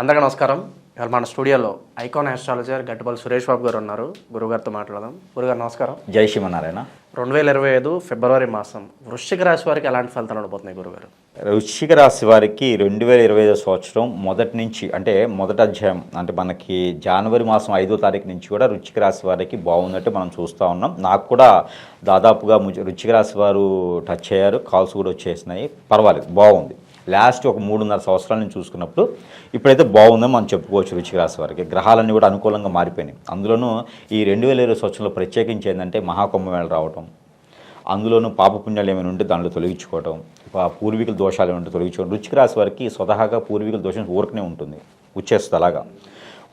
అందరికీ నమస్కారం. ఇవాళ మన స్టూడియోలో ఐకాన్ ఆస్ట్రాలజర్ గట్టుపల్లి సురేష్ బాబు గారు ఉన్నారు. గురుగారితో మాట్లాడదాం. గురుగారు నమస్కారం. జై శ్రీమన్నారాయణ. రెండు వేల ఇరవై ఐదు ఫిబ్రవరి మాసం వృశ్చిక రాశి వారికి ఎలాంటి ఫలితాలు ఉండబోతున్నాయి గురుగారు వృశ్చిక రాశి వారికి రెండు వేల ఇరవై ఐదో సంవత్సరం మొదటి నుంచి అంటే మొదటి అధ్యాయం అంటే మనకి జనవరి మాసం ఐదో తారీఖు నుంచి కూడా వృశ్చిక రాశి వారికి బాగున్నట్టు మనం చూస్తూ ఉన్నాం. నాకు కూడా దాదాపుగా వృశ్చిక రాశి వారు టచ్ అయ్యారు. కాల్స్ కూడా వచ్చేసినాయి. పర్వాలేదు బాగుంది. లాస్ట్ ఒక మూడున్నర సంవత్సరాల నుంచి చూసుకున్నప్పుడు ఇప్పుడైతే బాగుందని మనం చెప్పుకోవచ్చు రుచిక రాశి వారికి. గ్రహాలన్నీ కూడా అనుకూలంగా మారిపోయినాయి. అందులోనూ ఈ రెండు వేల ఇరవై సంవత్సరంలో ప్రత్యేకించి ఏంటంటే మహాకుంభమేళ రావటం అందులోనూ పాపపుణ్యాలు ఏమైనా ఉంటే దాంట్లో తొలగించుకోవటం పా- పూర్వీకుల దోషాలు ఏమైనా ఉంటే తొలగించుకోవడం రుచిక రాశి వారికి స్వతహాగా పూర్వీకుల దోషం ఊరకనే ఉంటుంది. వచ్చేస్తుంది అలాగా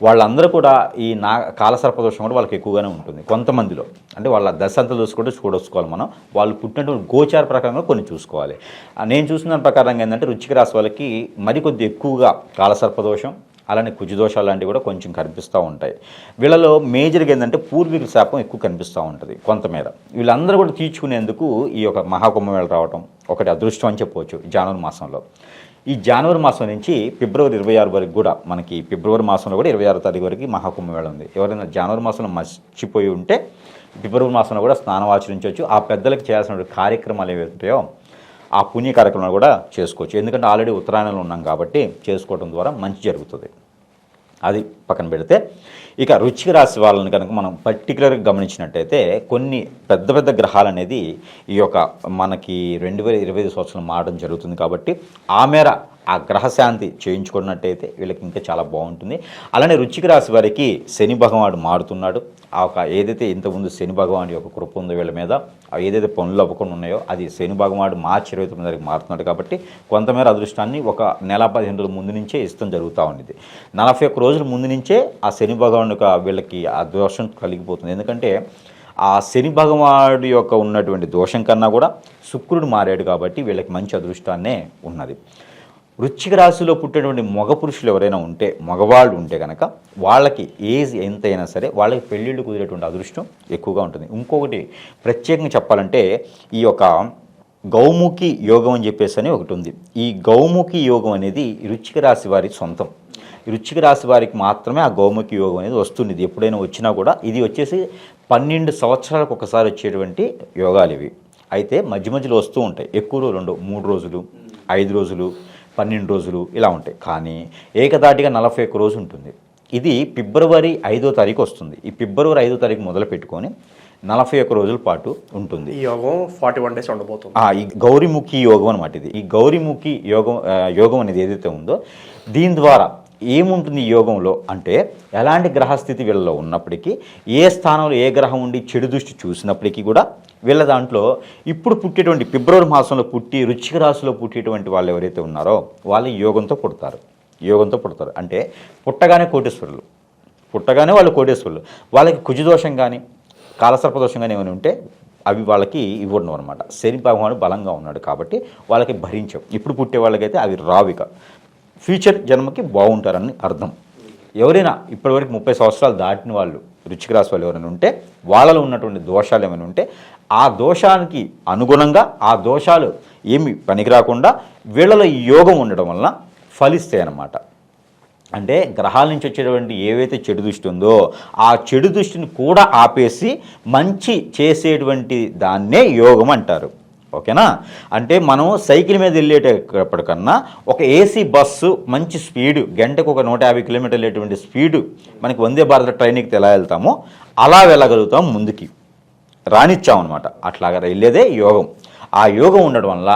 వాళ్ళందరూ కూడా ఈ నా కాలసర్ప దోషం కూడా వాళ్ళకి ఎక్కువగానే ఉంటుంది. కొంతమందిలో. అంటే వాళ్ళ దశంతలు చూసుకుంటే చూడొచ్చుకోవాలి మనం. వాళ్ళు పుట్టినటువంటి గోచార ప్రకారంగా కొన్ని చూసుకోవాలి. నేను చూసిన దాని ప్రకారంగా ఏంటంటే రుచిక రాసి వాళ్ళకి మరికొద్ది ఎక్కువగా కాలసర్ప దోషం అలానే కుజదోషాలు లాంటివి కూడా కొంచెం కనిపిస్తూ ఉంటాయి. వీళ్ళలో మేజర్గా ఏంటంటే పూర్వీకుల శాపం ఎక్కువ కనిపిస్తూ ఉంటుంది కొంతమేర. వీళ్ళందరూ కూడా తీర్చుకునేందుకు ఈ యొక్క మహాకుంభమేళ రావటం ఒకటి అదృష్టం అని చెప్పవచ్చు జనవరి మాసంలో. ఈ జనవరి మాసం నుంచి ఫిబ్రవరి ఇరవై ఆరు వరకు కూడా మనకి ఫిబ్రవరి మాసంలో కూడా ఇరవై ఆరో తారీఖు వరకు మహాకుంభమేళ ఉంది. ఎవరైనా జనవరి మాసంలో మర్చిపోయి ఉంటే ఫిబ్రవరి మాసంలో కూడా స్నానం ఆచరించవచ్చు ఆ పెద్దలకు చేయాల్సిన కార్యక్రమాలు ఏవి ఉంటాయో ఆ పుణ్య కార్యక్రమాలు కూడా చేసుకోవచ్చు. ఎందుకంటే ఆల్రెడీ ఉత్తరాయణంలో ఉన్నాం కాబట్టి చేసుకోవడం ద్వారా మంచి జరుగుతుంది. అది పక్కన పెడితే ఇక రుచిక రాశి వాళ్ళని కనుక మనం పర్టికులర్గా గమనించినట్టయితే కొన్ని పెద్ద పెద్ద గ్రహాలు అనేది ఈ యొక్క మనకి రెండు వేల ఇరవై ఐదు సంవత్సరం మారడం జరుగుతుంది కాబట్టి ఆ మేర ఆ గ్రహశాంతి చేయించుకున్నట్టయితే వీళ్ళకి ఇంకా చాలా బాగుంటుంది. అలానే రుచిక రాశి వారికి శని భగవానుడు మారుతున్నాడు. ఆ ఒక ఏదైతే ఇంతకుముందు శని భగవానుడి యొక్క కృప ఉందో వీళ్ళ మీద ఏదైతే పనులు అవ్వకుండా ఉన్నాయో అది శని భగవానుడు మార్చి ఇరవై తొమ్మిది తారీఖు మారుతున్నాడు కాబట్టి కొంతమేర అదృష్టాన్ని ఒక నెల పదిహేను రోజుల ముందు నుంచే ఇష్టం జరుగుతూ ఉండేది నలభై ఒక్క రోజుల ముందు నుంచే ఆ శని భగవాన్ యొక్క వీళ్ళకి ఆ దోషం కలిగిపోతుంది. ఎందుకంటే ఆ శని భగవానుడు యొక్క ఉన్నటువంటి దోషం కన్నా కూడా శుక్రుడు మారాడు కాబట్టి వీళ్ళకి మంచి అదృష్టాన్నే ఉన్నది. వృశ్చిక రాశిలో పుట్టినటువంటి మగ పురుషులు ఎవరైనా ఉంటే మగవాళ్ళు ఉంటే కనుక వాళ్ళకి ఏజ్ ఎంతైనా సరే వాళ్ళకి పెళ్ళిళ్ళు కుదిరేటువంటి అదృష్టం ఎక్కువగా ఉంటుంది. ఇంకొకటి ప్రత్యేకంగా చెప్పాలంటే ఈ యొక్క గౌముఖి యోగం అని చెప్పేసి అని ఒకటి ఉంది. ఈ గౌముఖి యోగం అనేది వృచ్చిక రాశి వారి సొంతం. ఈ వృశ్చిక రాశి వారికి మాత్రమే ఆ గౌముఖి యోగం అనేది వస్తుంది. ఎప్పుడైనా వచ్చినా కూడా ఇది వచ్చేసి పన్నెండు సంవత్సరాలకు ఒకసారి వచ్చేటువంటి యోగాలు ఇవి. అయితే మధ్య మధ్యలో వస్తూ ఉంటాయి. ఎక్కువ రోజులు ఉండవు. మూడు రోజులు ఐదు రోజులు పన్నెండు రోజులు ఇలా ఉంటాయి. కానీ ఏకదాటిగా నలభై ఒక్క రోజు ఉంటుంది. ఇది ఫిబ్రవరి ఐదో తారీఖు వస్తుంది. ఈ ఫిబ్రవరి ఐదో తారీఖు మొదలు పెట్టుకొని నలభై ఒక్క రోజుల పాటు ఉంటుంది. ఈ యోగం ఫార్టీ వన్ డేస్ ఉండబోతుంది. ఈ గౌరిముఖి యోగం అనమాట ఇది. ఈ గౌరిముఖి యోగం యోగం అనేది ఏదైతే ఉందో దీని ద్వారా ఏముంటుంది యోగంలో అంటే ఎలాంటి గ్రహస్థితి వీళ్ళలో ఉన్నప్పటికీ ఏ స్థానంలో ఏ గ్రహం ఉండి చెడు దృష్టి చూసినప్పటికీ కూడా వీళ్ళ దాంట్లో ఇప్పుడు పుట్టేటువంటి ఫిబ్రవరి మాసంలో పుట్టి రుచిక రాశిలో పుట్టేటువంటి వాళ్ళు ఎవరైతే ఉన్నారో వాళ్ళు యోగంతో పుడతారు. యోగంతో పుడతారు. అంటే పుట్టగానే కోటేశ్వరులు. పుట్టగానే వాళ్ళు కోటేశ్వరులు. వాళ్ళకి కుజదోషం కానీ కాలసర్పదోషం కానీ ఏమైనా ఉంటే అవి వాళ్ళకి ఇవ్వడం అనమాట శని భగవానుడు బలంగా ఉన్నాడు కాబట్టి వాళ్ళకి భరించవు. ఇప్పుడు పుట్టే వాళ్ళకైతే అవి రావిక ఫ్యూచర్ జన్మకి బాగుంటారని అర్థం. ఎవరైనా ఇప్పటివరకు ముప్పై సంవత్సరాలు దాటిన వాళ్ళు రుచిక రాశి వాళ్ళు ఎవరైనా ఉంటే వాళ్ళలో ఉన్నటువంటి దోషాలు ఏమైనా ఉంటే ఆ దోషానికి అనుగుణంగా ఆ దోషాలు ఏమి పనికి రాకుండా వీళ్ళలో ఈ యోగం ఉండడం వలన ఫలిస్తాయి అన్నమాట. అంటే గ్రహాల నుంచి వచ్చేటువంటి ఏవైతే చెడు దృష్టి ఉందో ఆ చెడు దృష్టిని కూడా ఆపేసి మంచి చేసేటువంటి దాన్నే యోగం అంటారు. ఓకేనా? అంటే మనం సైకిల్ మీద వెళ్ళేటప్పటికన్నా ఒక ఏసీ బస్సు మంచి స్పీడ్ గంటకు ఒక నూట యాభై కిలోమీటర్లు వెళ్ళేటువంటి స్పీడు మనకి వందే భారత ట్రైన్కి ఎలా వెళ్తామో అలా వెళ్ళగలుగుతాం ముందుకి. రానిచ్చామన్నమాట. అట్లాగా వెళ్ళేదే యోగం. ఆ యోగం ఉండడం వల్ల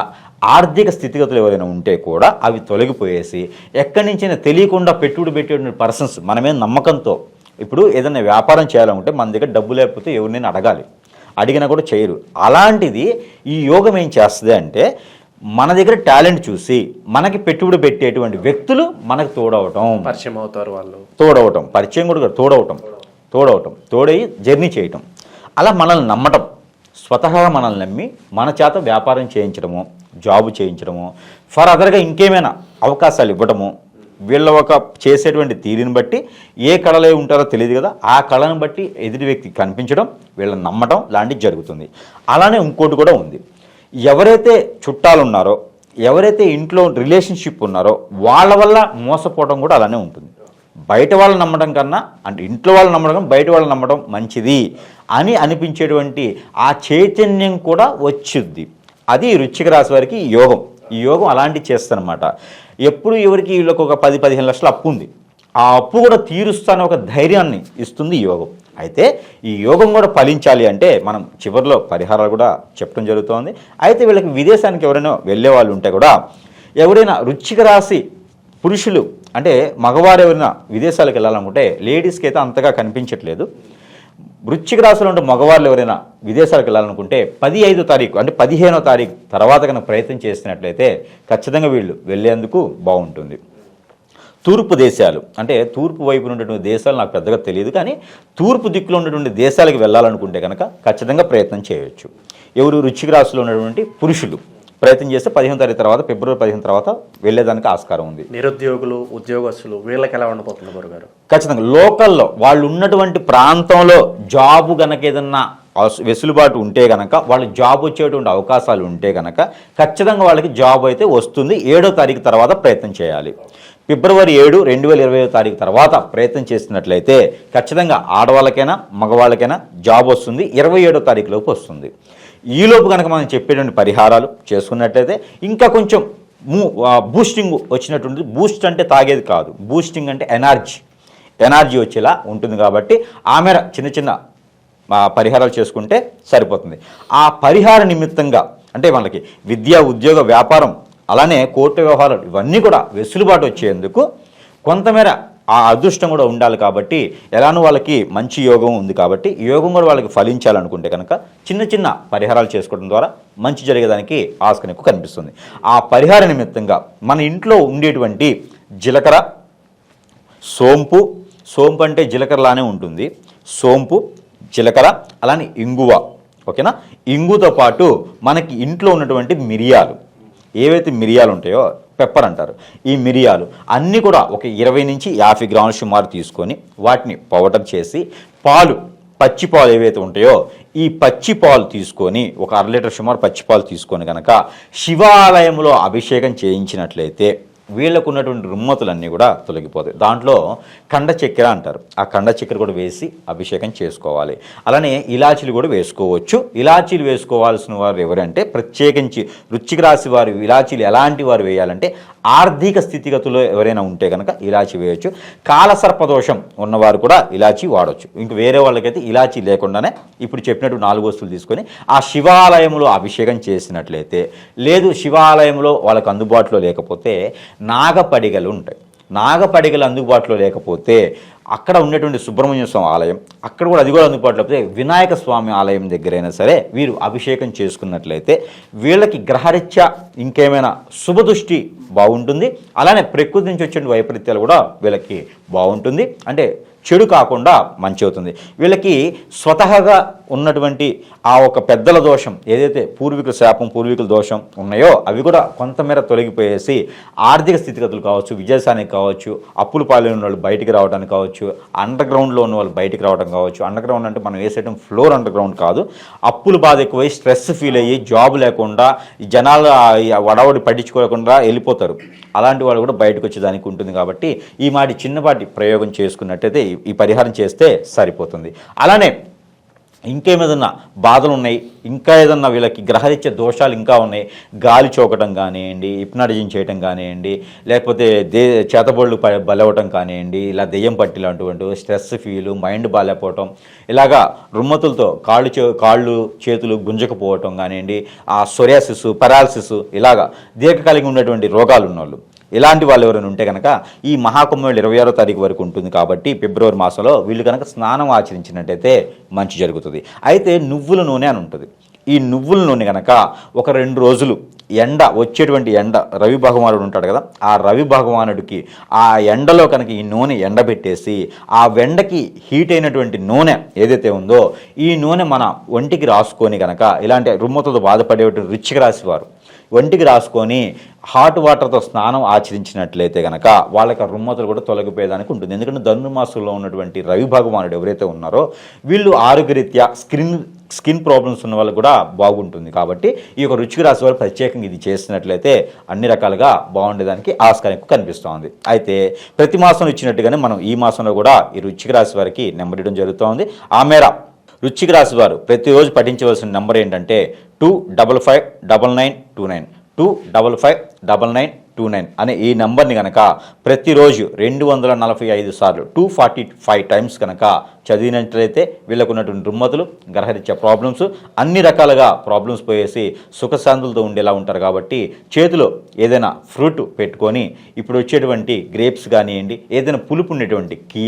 ఆర్థిక స్థితిగతులు ఏవైనా ఉంటే కూడా అవి తొలగిపోయేసి ఎక్కడి నుంచైనా తెలియకుండా పెట్టుబడి పెట్టేటువంటి పర్సన్స్ మనమే నమ్మకంతో ఇప్పుడు ఏదైనా వ్యాపారం చేయాలనుకుంటే మన దగ్గర డబ్బు లేకపోతే ఎవరినైనా అడగాలి. అడిగినా కూడా చేయరు. అలాంటిది ఈ యోగం ఏం చేస్తుంది అంటే మన దగ్గర టాలెంట్ చూసి మనకి పెట్టుబడి పెట్టేటువంటి వ్యక్తులు మనకు తోడవటం. పరిచయం అవుతారు వాళ్ళు. తోడవటం. పరిచయం కూడా కాదు, తోడవటం. తోడవటం. తోడై జర్నీ చేయటం. అలా మనల్ని నమ్మటం. స్వతహాగా మనల్ని నమ్మి మన చేత వ్యాపారం చేయించడము జాబ్ చేయించడము ఫర్ అదర్గా ఇంకేమైనా అవకాశాలు ఇవ్వడము వీళ్ళ ఒక చేసేటువంటి తీరుని బట్టి ఏ కళలో ఉంటారో తెలియదు కదా ఆ కళను బట్టి ఎదుటి వ్యక్తి కనిపించడం వీళ్ళని నమ్మటం లాంటివి జరుగుతుంది. అలానే ఇంకోటి కూడా ఉంది. ఎవరైతే చుట్టాలు ఉన్నారో ఎవరైతే ఇంట్లో రిలేషన్షిప్ ఉన్నారో వాళ్ళ వల్ల మోసపోవడం కూడా అలానే ఉంటుంది. బయట వాళ్ళు నమ్మడం కన్నా అంటే ఇంట్లో వాళ్ళు నమ్మడం కన్నా బయట వాళ్ళు నమ్మడం మంచిది అని అనిపించేటువంటి ఆ చైతన్యం కూడా వచ్చింది అది రుచిక రాశి వారికి ఈ యోగం. ఈ యోగం అలాంటి చేస్తానమాట ఎప్పుడు ఎవరికి వీళ్ళకి ఒక పది పదిహేను లక్షల అప్పు ఉంది? ఆ అప్పు కూడా తీరుస్తానే ఒక ధైర్యాన్ని ఇస్తుంది ఈ యోగం. అయితే ఈ యోగం కూడా ఫలించాలి అంటే మనం చివరిలో పరిహారాలు కూడా చెప్పడం జరుగుతోంది. అయితే వీళ్ళకి విదేశానికి ఎవరైనా వెళ్ళే వాళ్ళు ఉంటే కూడా ఎవరైనా రుచిక రాసి పురుషులు అంటే మగవారు ఎవరైనా విదేశాలకు వెళ్ళాలనుకుంటే లేడీస్కి అయితే అంతగా కనిపించట్లేదు. వృశ్చిక రాశిలో ఉండే మగవాళ్ళు ఎవరైనా విదేశాలకు వెళ్ళాలనుకుంటే పది ఐదో తారీఖు అంటే పదిహేనో తారీఖు తర్వాత కనుక ప్రయత్నం చేసినట్లయితే ఖచ్చితంగా వీళ్ళు వెళ్ళేందుకు బాగుంటుంది. తూర్పు దేశాలు అంటే తూర్పు వైపు ఉన్నటువంటి దేశాలు నాకు పెద్దగా తెలియదు కానీ తూర్పు దిక్కులో ఉన్నటువంటి దేశాలకు వెళ్ళాలనుకుంటే కనుక ఖచ్చితంగా ప్రయత్నం చేయవచ్చు ఎవరు రుచిక రాశిలో ఉన్నటువంటి పురుషులు ప్రయత్నం చేస్తే పదిహేను తారీఖు తర్వాత ఫిబ్రవరి పదిహేను తర్వాత వెళ్ళేదానికి ఆస్కారం ఉంది. నిరుద్యోగులు ఉద్యోగస్తులు వీళ్ళకి ఎలా ఉండబోతుంది గురుగారు ఖచ్చితంగా లోకల్లో వాళ్ళు ఉన్నటువంటి ప్రాంతంలో జాబు గనక ఏదన్నా వెసులుబాటు ఉంటే గనక వాళ్ళు జాబ్ వచ్చేటువంటి అవకాశాలు ఉంటే గనక ఖచ్చితంగా వాళ్ళకి జాబ్ అయితే వస్తుంది. ఏడో తారీఖు తర్వాత ప్రయత్నం చేయాలి. ఫిబ్రవరి ఏడు రెండు వేల ఇరవై తారీఖు తర్వాత ప్రయత్నం చేసినట్లయితే ఖచ్చితంగా ఆడవాళ్ళకైనా మగవాళ్ళకైనా జాబ్ వస్తుంది. ఇరవై ఏడో తారీఖు లోపు వస్తుంది. ఈలోపు కనుక మనం చెప్పేటువంటి పరిహారాలు చేసుకున్నట్లయితే ఇంకా కొంచెం మూ బూస్టింగ్ వచ్చినటువంటి బూస్ట్ అంటే తాగేది కాదు. బూస్టింగ్ అంటే ఎనర్జీ ఎనర్జీ వచ్చేలా ఉంటుంది కాబట్టి ఆ మేర చిన్న చిన్న పరిహారాలు చేసుకుంటే సరిపోతుంది. ఆ పరిహార నిమిత్తంగా అంటే మనకి విద్య ఉద్యోగ వ్యాపారం అలానే కోర్టు వ్యవహారాలు ఇవన్నీ కూడా వెసులుబాటు వచ్చేందుకు కొంతమేర ఆ అదృష్టం కూడా ఉండాలి కాబట్టి ఎలానో వాళ్ళకి మంచి యోగం ఉంది కాబట్టి యోగం కూడా వాళ్ళకి ఫలించాలనుకుంటే కనుక చిన్న చిన్న పరిహారాలు చేసుకోవడం ద్వారా మంచి జరిగేదానికి ఆస్కం ఎక్కువ కనిపిస్తుంది. ఆ పరిహార నిమిత్తంగా మన ఇంట్లో ఉండేటువంటి జీలకర్ర సోంపు సోంపు అంటే జీలకర్రలానే ఉంటుంది. సోంపు జీలకర్ర అలానే ఇంగువ ఓకేనా? ఇంగుతో పాటు మనకి ఇంట్లో ఉన్నటువంటి మిరియాలు ఏవైతే మిరియాలు ఉంటాయో పెప్పర్ అంటారు. ఈ మిరియాలు అన్నీ కూడా ఒక ఇరవై నుంచి యాభై గ్రాముల సుమారు తీసుకొని వాటిని పౌడర్ చేసి పాలు పచ్చి పాలు ఏవైతే ఉంటాయో ఈ పచ్చి పాలు తీసుకొని ఒక అర లీటర్ సుమారు పచ్చి పాలు తీసుకొని కనుక శివాలయంలో అభిషేకం చేయించినట్లయితే వీళ్ళకు ఉన్నటువంటి రుమ్మతులన్నీ కూడా తొలగిపోతాయి. దాంట్లో కండ చక్కెర అంటారు. ఆ కండ చక్కెర కూడా వేసి అభిషేకం చేసుకోవాలి. అలానే ఇలాచీలు కూడా వేసుకోవచ్చు. ఇలాచీలు వేసుకోవాల్సిన వారు ఎవరంటే ప్రత్యేకించి రుచికి రాసి వారు ఇలాచీలు ఎలాంటి వారు వేయాలంటే ఆర్థిక స్థితిగతులు ఎవరైనా ఉంటే కనుక ఇలాచి వేయచ్చు. కాలసర్పదోషం ఉన్నవారు కూడా ఇలాచి వాడవచ్చు ఇంక వేరే వాళ్ళకైతే ఇలాచి లేకుండానే ఇప్పుడు చెప్పినట్టు నాలుగు వస్తువులు తీసుకొని ఆ శివాలయంలో అభిషేకం చేసినట్లయితే లేదు శివాలయంలో వాళ్ళకు అందుబాటులో లేకపోతే నాగపడిగలు ఉంటాయి నాగపడిగలు అందుబాటులో లేకపోతే అక్కడ ఉన్నటువంటి సుబ్రహ్మణ్య స్వామి ఆలయం అక్కడ కూడా అది కూడా అందుబాటులో లేకపోతే వినాయక స్వామి ఆలయం దగ్గరైనా సరే వీరు అభిషేకం చేసుకున్నట్లయితే వీళ్ళకి గ్రహరీత్యా ఇంకేమైనా శుభదృష్టి బాగుంటుంది. అలానే ప్రకృతి నుంచి వచ్చే వైపరీత్యాలు కూడా వీళ్ళకి బాగుంటుంది. అంటే చెడు కాకుండా మంచి అవుతుంది. వీళ్ళకి స్వతహగా ఉన్నటువంటి ఆ ఒక పెద్దల దోషం ఏదైతే పూర్వీకుల శాపం పూర్వీకుల దోషం ఉన్నాయో అవి కూడా కొంతమేర తొలగిపోయేసి ఆర్థిక స్థితిగతులు కావచ్చు విజయసానికి కావచ్చు అప్పులు పాలైన వాళ్ళు బయటికి రావడానికి కావచ్చు అండర్ గ్రౌండ్లో ఉన్న వాళ్ళు బయటికి రావడం కావచ్చు. అండర్ గ్రౌండ్ అంటే మనం వేసేయడం ఫ్లోర్ అండర్ గ్రౌండ్ కాదు. అప్పులు బాధ ఎక్కువై స్ట్రెస్ ఫీల్ అయ్యి జాబ్ లేకుండా జనాలు వడవడి పట్టించుకోకుండా వెళ్ళిపోతారు. అలాంటి వాళ్ళు కూడా బయటకు వచ్చేదానికి ఉంటుంది కాబట్టి ఈ మాటి చిన్నపాటి ప్రయోగం చేసుకున్నట్టయితే ఈ- పరిహారం చేస్తే సరిపోతుంది. అలానే ఇంకేమేదన్నా బాధలు ఉన్నాయి ఇంకా ఏదన్నా వీళ్ళకి గ్రహరీత్య దోషాలు ఇంకా ఉన్నాయి? గాలి చోకటం కానివ్వండి హిప్నాటిజం చేయటం కానివ్వండి లేకపోతే దే చేతబొళ్ళు బలవటం కానివ్వండి ఇలా దెయ్యం పట్టి లాంటివంటి స్ట్రెస్ ఫీలు మైండ్ బాగాలేకపోవటం ఇలాగా రుమ్మతులతో కాళ్ళు చే కాళ్ళు చేతులు గుంజకపోవటం కానివ్వండి ఆ సొరియాసిస్ పెరాలసిస్ ఇలాగా దీర్ఘకాలిక ఉన్నటువంటి రోగాలు ఉన్నవాళ్ళు ఇలాంటి వాళ్ళు ఎవరైనా ఉంటే కనుక ఈ మహాకుంభమేళ ఇరవై ఆరో తారీఖు వరకు ఉంటుంది కాబట్టి ఫిబ్రవరి మాసంలో వీళ్ళు కనుక స్నానం ఆచరించినట్టయితే మంచి జరుగుతుంది. అయితే నువ్వుల నూనె అని ఉంటుంది. ఈ నువ్వుల నూనె కనుక ఒక రెండు రోజులు ఎండ వచ్చేటువంటి ఎండ రవి భగవానుడు ఉంటాడు కదా ఆ రవి భగవానుడికి ఆ ఎండలో కనుక ఈ నూనె ఎండబెట్టేసి ఆ వెండకి హీట్ అయినటువంటి నూనె ఏదైతే ఉందో ఈ నూనె మన ఒంటికి రాసుకొని కనుక ఇలాంటి రుమ్మతో బాధపడేటువంటి రుచికి రాసేవారు. ఒంటికి రాసుకొని హాట్ వాటర్తో స్నానం ఆచరించినట్లయితే కనుక వాళ్ళకి రుమ్మతులు కూడా తొలగిపోయేదానికి ఉంటుంది. ఎందుకంటే ధనుర్మాసంలో ఉన్నటువంటి రవి భగవానుడు ఎవరైతే ఉన్నారో వీళ్ళు ఆరోగ్యరీత్యా స్కిన్ స్కిన్ ప్రాబ్లమ్స్ ఉన్న వాళ్ళు కూడా బాగుంటుంది. కాబట్టి ఈ యొక్క రుచికి రాశి వాళ్ళు ప్రత్యేకంగా ఇది చేసినట్లయితే అన్ని రకాలుగా బాగుండేదానికి ఆస్కారం ఎక్కువ కనిపిస్తోంది. అయితే ప్రతి మాసం ఇచ్చినట్టుగానే మనం ఈ మాసంలో కూడా ఈ రుచికి రాశి వారికి నెంబర్ ఇవ్వడం జరుగుతోంది. ఆ మేర రుచికి రాశి వారు ప్రతిరోజు పఠించవలసిన నెంబర్ ఏంటంటే two double five double nine two nine two double five double nine two nine అనే ఈ నెంబర్ని కనుక ప్రతిరోజు రెండు వందల నలభై ఐదు సార్లు టూ ఫార్టీ ఫైవ్ టైమ్స్ కనుక చదివినట్లయితే వీళ్ళకు ఉన్నటువంటి రుమ్మతులు గ్రహరీత్యా ప్రాబ్లమ్స్ అన్ని రకాలుగా ప్రాబ్లమ్స్ పోయేసి సుఖశాంతులతో ఉండేలా ఉంటారు కాబట్టి చేతిలో ఏదైనా ఫ్రూట్ పెట్టుకొని ఇప్పుడు వచ్చేటువంటి గ్రేప్స్ కానివ్వండి ఏదైనా పులుపు ఉండేటువంటి కీ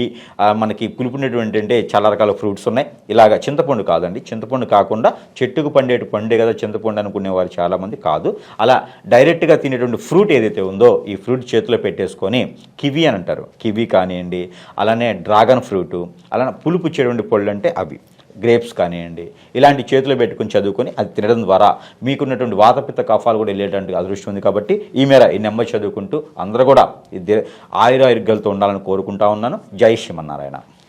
మనకి పులుపు ఉండేటువంటి అంటే చాలా రకాల ఫ్రూట్స్ ఉన్నాయి. ఇలాగ చింతపండు కాదండి. చింతపండు కాకుండా చెట్టుకు పండేటి పండే కదా చింతపండు అనుకునేవారు చాలామంది కాదు. అలా డైరెక్ట్గా తినేటువంటి ఫ్రూట్ ఏదైతే ఉందో ఈ ఫ్రూట్ చేతిలో పెట్టేసుకొని కివి అని అంటారు. కివి కానివ్వండి అలానే డ్రాగన్ ఫ్రూట్ అలానే పులుపు ఇచ్చేటువంటి పళ్ళు అంటే అవి. గ్రేప్స్ కానివ్వండి ఇలాంటి చేతిలో పెట్టుకుని చదువుకొని అది తినడం ద్వారా మీకున్నటువంటి వాతపిత్త కఫాలు కూడా వెళ్ళేటువంటి అదృష్టం ఉంది కాబట్టి ఈ మేర ఈ నెంబర్ చదువుకుంటూ అందరూ కూడా ఆయుర ఆయుర్గలతో ఉండాలని కోరుకుంటా ఉన్నాను. జై శ్రీమన్నారాయణ.